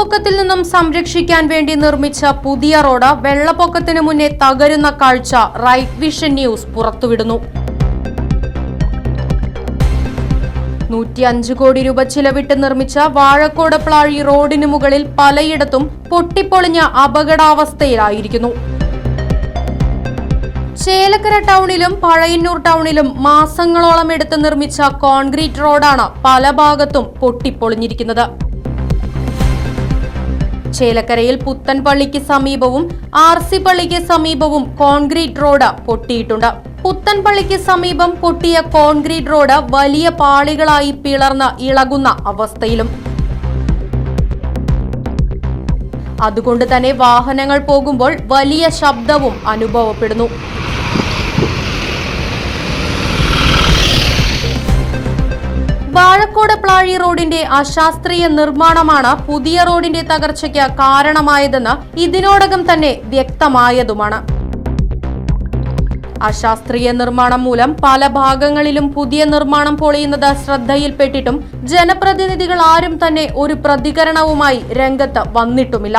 വെള്ളപ്പൊക്കത്തിൽ നിന്നും സംരക്ഷിക്കാൻ വേണ്ടി നിർമ്മിച്ച പുതിയ റോഡ് വെള്ളപ്പൊക്കത്തിന് മുന്നേ തകരുന്ന കാഴ്ച റൈറ്റ് വിഷൻ ന്യൂസ് പുറത്തുവിടുന്നു. നൂറ്റി അഞ്ച് കോടി രൂപ ചിലവിട്ട് നിർമ്മിച്ച വാഴക്കോട് പ്ലാഴി റോഡിന് മുകളിൽ പലയിടത്തും പൊട്ടിപ്പൊളിഞ്ഞ അപകടാവസ്ഥയിലായിരിക്കുന്നു. ചേലക്കര ടൗണിലും പഴയന്നൂർ ടൗണിലും മാസങ്ങളോളം എടുത്ത് നിർമ്മിച്ച കോൺക്രീറ്റ് റോഡാണ് പല ഭാഗത്തും പൊട്ടിപ്പൊളിഞ്ഞിരിക്കുന്നത്. ചേലക്കരയിൽ പുത്തൻപള്ളിക്ക് സമീപവും ആർ സി പള്ളിക്ക് സമീപവും കോൺക്രീറ്റ് റോഡ് പൊട്ടിയിട്ടുണ്ട്. പുത്തൻപള്ളിക്ക് സമീപം പൊട്ടിയ കോൺക്രീറ്റ് റോഡ് വലിയ പാളികളായി പിളർന്ന് ഇളകുന്ന അവസ്ഥയിലും. അതുകൊണ്ട് തന്നെ വാഹനങ്ങൾ പോകുമ്പോൾ വലിയ ശബ്ദവും അനുഭവപ്പെടുന്നു. വാഴക്കോട് പ്ലാഴി റോഡിന്റെ അശാസ്ത്രീയ നിർമ്മാണമാണ് പുതിയ റോഡിന്റെ തകർച്ചയ്ക്ക് കാരണമായതെന്ന് ഇതിനോടകം തന്നെ വ്യക്തമായതുമാണ്. അശാസ്ത്രീയ നിർമ്മാണം മൂലം പല ഭാഗങ്ങളിലും പുതിയ നിർമ്മാണം പൊളിയുന്നത് ശ്രദ്ധയിൽപ്പെട്ടിട്ടും ജനപ്രതിനിധികൾ ആരും തന്നെ ഒരു പ്രതികരണവുമായി രംഗത്ത് വന്നിട്ടുമില്ല.